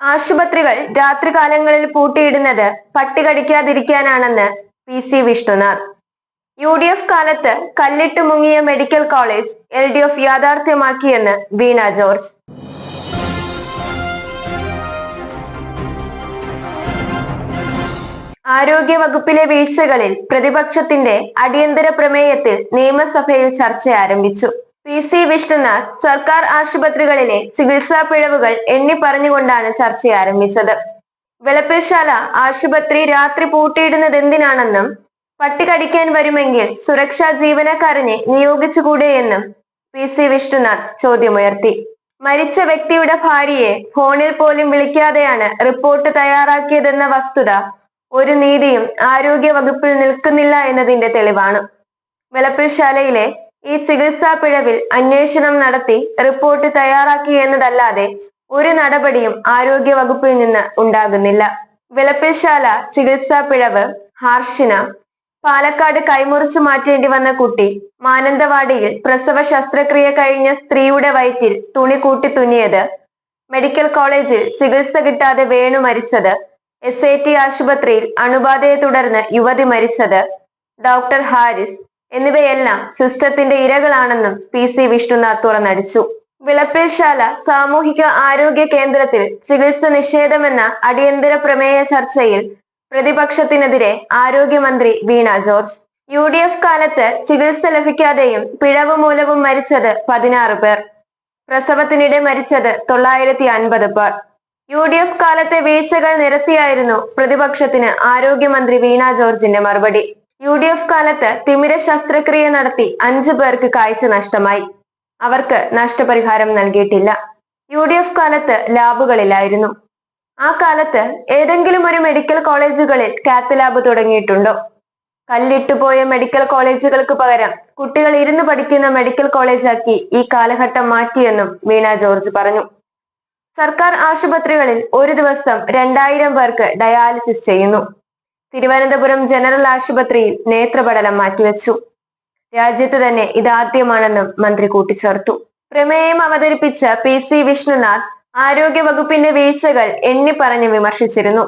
ആശുപത്രികൾ രാത്രികാലങ്ങളിൽ പൂട്ടിയിടുന്നത് പട്ടി കടിക്കാതിരിക്കാനാണെന്ന് P C Vishnunath. U D F കാലത്ത് കല്ലിട്ട് മുങ്ങിയ medical college L D F യാഥാർത്ഥ്യമാക്കിയെന്ന് Veena George. ആരോഗ്യ വകുപ്പിലെ വീഴ്ചകളിൽ പ്രതിപക്ഷത്തിന്റെ അടിയന്തര പ്രമേയത്തിൽ നിയമസഭയിൽ ചർച്ച ആരംഭിച്ചു. പി സി വിഷ്ണുനാഥ് സർക്കാർ ആശുപത്രികളിലെ ചികിത്സാ പിഴവുകൾ എണ്ണി പറഞ്ഞുകൊണ്ടാണ് ചർച്ച ആരംഭിച്ചത്. വെളപ്പിൽശാല ആശുപത്രി രാത്രി പൂട്ടിയിടുന്നത് എന്തിനാണെന്നും പട്ടി കടിക്കാൻ വരുമെങ്കിൽ സുരക്ഷാ ജീവനക്കാരനെ നിയോഗിച്ചുകൂടെയെന്നും പി സി വിഷ്ണുനാഥ് ചോദ്യമുയർത്തി. മരിച്ച വ്യക്തിയുടെ ഭാര്യയെ ഫോണിൽ പോലും വിളിക്കാതെയാണ് റിപ്പോർട്ട് തയ്യാറാക്കിയതെന്ന വസ്തുത ഒരു നീതിയും ആരോഗ്യ വകുപ്പിൽ നിൽക്കുന്നില്ല എന്നതിന്റെ തെളിവാണ്. വെളപ്പിൽശാലയിലെ ഈ ചികിത്സാ പിഴവിൽ അന്വേഷണം നടത്തി റിപ്പോർട്ട് തയ്യാറാക്കി എന്നതല്ലാതെ ഒരു നടപടിയും ആരോഗ്യ വകുപ്പിൽ നിന്ന് ഉണ്ടാകുന്നില്ല. വിളപ്പിശാല ചികിത്സാ പിഴവ് ഹാർഷിന പാലക്കാട് കൈമുറിച്ചു മാറ്റേണ്ടി വന്ന കുട്ടി മാനന്തവാടിയിൽ പ്രസവ ശസ്ത്രക്രിയ കഴിഞ്ഞ സ്ത്രീയുടെ വയറ്റിൽ തുണി കൂട്ടി തുന്നിയത് മെഡിക്കൽ കോളേജിൽ ചികിത്സ കിട്ടാതെ വേണു മരിച്ചത് എസ് ഐ ടി ആശുപത്രിയിൽ അണുബാധയെ തുടർന്ന് യുവതി മരിച്ചത് ഡോക്ടർ ഹാരിസ് എന്നിവയെല്ലാം സിസ്റ്റത്തിന്റെ ഇരകളാണെന്നും പി സി വിഷ്ണുനാഥ് തുറന്നടിച്ചു. വിളപ്പിൽശാല സാമൂഹിക ആരോഗ്യ കേന്ദ്രത്തിൽ ചികിത്സ നിഷേധമെന്ന അടിയന്തര പ്രമേയ ചർച്ചയിൽ പ്രതിപക്ഷത്തിനെതിരെ ആരോഗ്യമന്ത്രി Veena George. U D F കാലത്ത് ചികിത്സ ലഭിക്കാതെയും പിഴവ് മൂലവും മരിച്ചത് പതിനാറ് പേർ. പ്രസവത്തിനിടെ മരിച്ചത് തൊള്ളായിരത്തി അൻപത് പേർ. യു ഡി എഫ് കാലത്തെ വീഴ്ചകൾ നിരത്തിയായിരുന്നു പ്രതിപക്ഷത്തിന് ആരോഗ്യമന്ത്രി വീണ ജോർജിന്റെ മറുപടി. യു ഡി എഫ് കാലത്ത് തിമിര ശസ്ത്രക്രിയ നടത്തി അഞ്ചു പേർക്ക് കാഴ്ച നഷ്ടമായി. അവർക്ക് നഷ്ടപരിഹാരം നൽകിയിട്ടില്ല. യു ഡി എഫ് കാലത്ത് ലാബുകളിലായിരുന്നു. ആ കാലത്ത് ഏതെങ്കിലും ഒരു മെഡിക്കൽ കോളേജുകളിൽ കാത്ത് ലാബ് തുടങ്ങിയിട്ടുണ്ടോ. കല്ലിട്ടുപോയ മെഡിക്കൽ കോളേജുകൾക്ക് പകരം കുട്ടികൾ ഇരുന്ന് പഠിക്കുന്ന മെഡിക്കൽ കോളേജാക്കി ഈ കാലഘട്ടം മാറ്റിയെന്നും വീണ ജോർജ് പറഞ്ഞു. സർക്കാർ ആശുപത്രികളിൽ ഒരു ദിവസം രണ്ടായിരം പേർക്ക് ഡയാലിസിസ് ചെയ്യുന്നു. തിരുവനന്തപുരം ജനറൽ ആശുപത്രിയിൽ നേത്രപടലം മാറ്റിവെച്ചു. രാജ്യത്ത് തന്നെ ഇതാദ്യമാണെന്നും മന്ത്രി കൂട്ടിച്ചേർത്തു. പ്രമേയം അവതരിപ്പിച്ച പി സി വിഷ്ണുനാഥ് ആരോഗ്യ വകുപ്പിന്റെ വീഴ്ചകൾ എണ്ണി പറഞ്ഞ് വിമർശിച്ചിരുന്നു.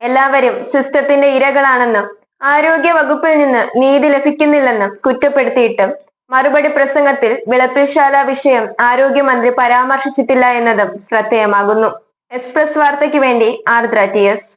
എല്ലാവരും സിസ്റ്റത്തിന്റെ ഇരകളാണെന്നും ആരോഗ്യ വകുപ്പിൽ നിന്ന് നീതി ലഭിക്കുന്നില്ലെന്നും കുറ്റപ്പെടുത്തിയിട്ടും മറുപടി പ്രസംഗത്തിൽ വിളപ്പിൽശാല വിഷയം ആരോഗ്യമന്ത്രി പരാമർശിച്ചിട്ടില്ല എന്നതും ശ്രദ്ധേയമാകുന്നു. എക്സ്പ്രസ് വാർത്തയ്ക്ക് വേണ്ടി ആർദ്ര ടി എസ്.